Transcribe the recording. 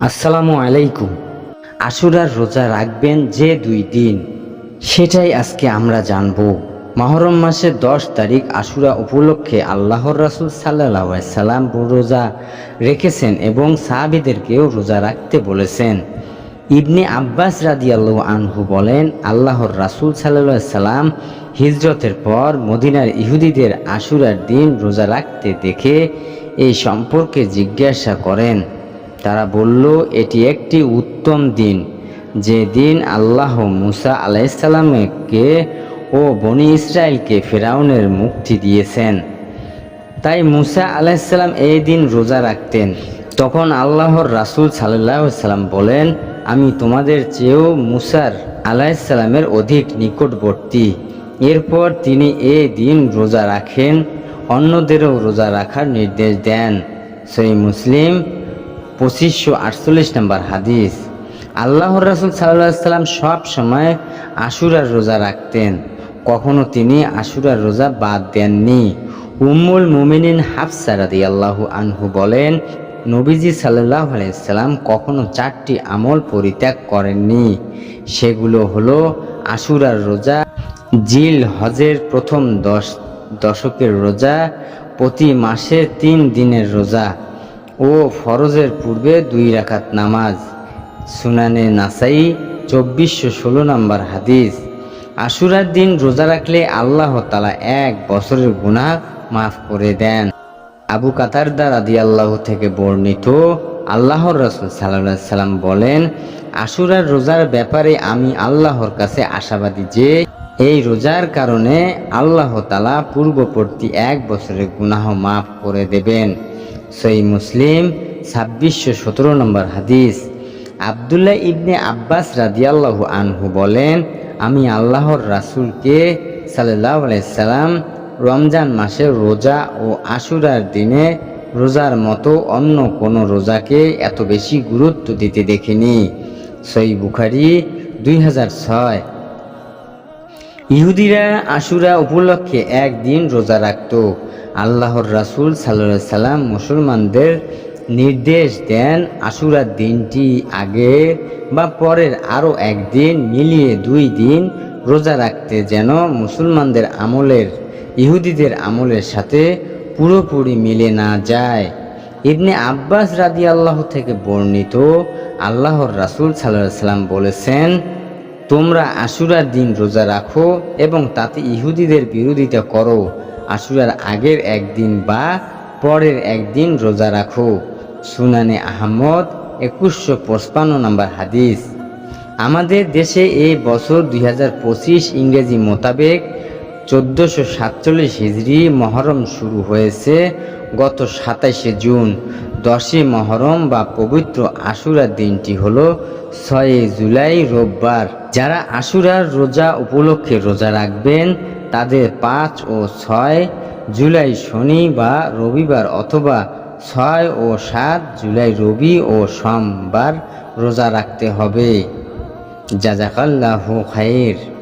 আসসালামু আলাইকুম। আশুরার রোজা রাখবেন যে দুই দিন, সেটাই আজকে আমরা জানব। মহরম মাসের দশ তারিখ আশুরা উপলক্ষে আল্লাহর রাসুল সাল্লাহ সাল্লাম রোজা রেখেছেন এবং সাহাবিদেরকেও রোজা রাখতে বলেছেন। ইবনে আব্বাস রাদিয়াল্লাহ আনহু বলেন, আল্লাহর রাসুল সাল্লাহ সাল্লাম হিজরতের পর মদিনার ইহুদিদের আশুরার দিন রোজা রাখতে দেখে এই সম্পর্কে জিজ্ঞাসা করেন। তারা বলল, এটি একটি উত্তম দিন। যে দিন আল্লাহ মুসা আলাইসাল্লামকে ও বনি ইসরায়েলকে ফেরাউনের মুক্তি দিয়েছেন। তাই মুসা আলাইসাল্লাম এই দিন রোজা রাখতেন। তখন আল্লাহর রাসূল সাল্লাহ সাল্লাম বলেন, আমি তোমাদের চেয়েও মুসার আলাইসাল্লামের অধিক নিকটবর্তী। এরপর তিনি এই দিন রোজা রাখেন, অন্যদেরও রোজা রাখার নির্দেশ দেন। সেই মুসলিম পঁচিশশো আটচল্লিশ নম্বর হাদিস। আল্লাহর রাসুল সাল্লাহ সাল্লাম সব সময় আশুরার রোজা রাখতেন। কখনো তিনি আশুরার রোজা বাদ দেননি। উম্মুল মুমিনিন হাফসা রাদি আল্লাহু আনহু বলেন, নবীজি সাল্লাহ আলাইসাল্লাম কখনো চারটি আমল পরিত্যাগ করেননি। সেগুলো হলো আশুরার রোজা, জিল হজের প্রথম দশ দশকের রোজা, প্রতি মাসে তিন দিনের রোজা ও ফরজের পূর্বে দুই রাকাত নামাজ। সুনানে নাসাই চব্বিশশো ষোলো নম্বর হাদিস। আশুরার দিন রোজা রাখলে আল্লাহ তালা এক বছরের গুনাহ মাফ করে দেন। আবু কাতারদা রাদি আল্লাহ থেকে বর্ণিত আল্লাহর রসুল সাল্লাহ সাল্লাম বলেন, আশুরার রোজার ব্যাপারে আমি আল্লাহর কাছে আশাবাদী যে এই রোজার কারণে আল্লাহ তালা পূর্ববর্তী এক বছরের গুনাহ মাফ করে দেবেন। সই মুসলিম ছাব্বিশশো সতেরো নম্বর হাদিস। আবদুল্লাহ ইবনে আব্বাস রাদিয়াল্লাহু আনহু বলেন, আমি আল্লাহর রাসূলকে সাল্লাহ সাল্লাম রমজান মাসে রোজা ও আশুরার দিনে রোজার মতো অন্য কোনো রোজাকে এত বেশি গুরুত্ব দিতে দেখিনি। সই বুখারি দুই হাজার ছয়। ইহুদিরা, আশুরা উপলক্ষে একদিন রোজা রাখত। আল্লাহর রাসূল সাল্লাহ সাল্লাম মুসলমানদের নির্দেশ দেন আশুরার দিনটি আগে বা পরের আরও একদিন মিলিয়ে দুই দিন রোজা রাখতে যেন মুসলমানদের আমলের, ইহুদিদের আমলের সাথে পুরোপুরি মিলে না যায়। ইবনে আব্বাস রাদি আল্লাহ থেকে বর্ণিত আল্লাহর রাসূল সাল্লাহ সাল্লাম বলেছেন তোমরা আশুরার দিন রোজা রাখো এবং তাতে ইহুদিদের বিরোধিতা করো। আশুরার আগের একদিন বা পরের একদিন রোজা রাখো। সুনানে আহমদ, একুশশো পঁচপান্ন নম্বর হাদিস। আমাদের দেশে এই বছর দুই হাজার পঁচিশ ইংরেজি মোতাবেক চোদ্দোশো সাতচল্লিশ হিজড়ি মহরম শুরু হয়েছে। গত সাতাইশে জুন, দশই মহরম বা পবিত্র আশুরা দিনটি হল ছয় জুলাই রোববার। যারা আশুরার রোজা উপলক্ষে রোজা রাখবেন, তাদের পাঁচ ও ছয় জুলাই শনি বা রবিবার অথবা ছয় ও সাত জুলাই রবি ও সোমবার রোজা রাখতে হবে। জাজাকাল্লাহু খায়ের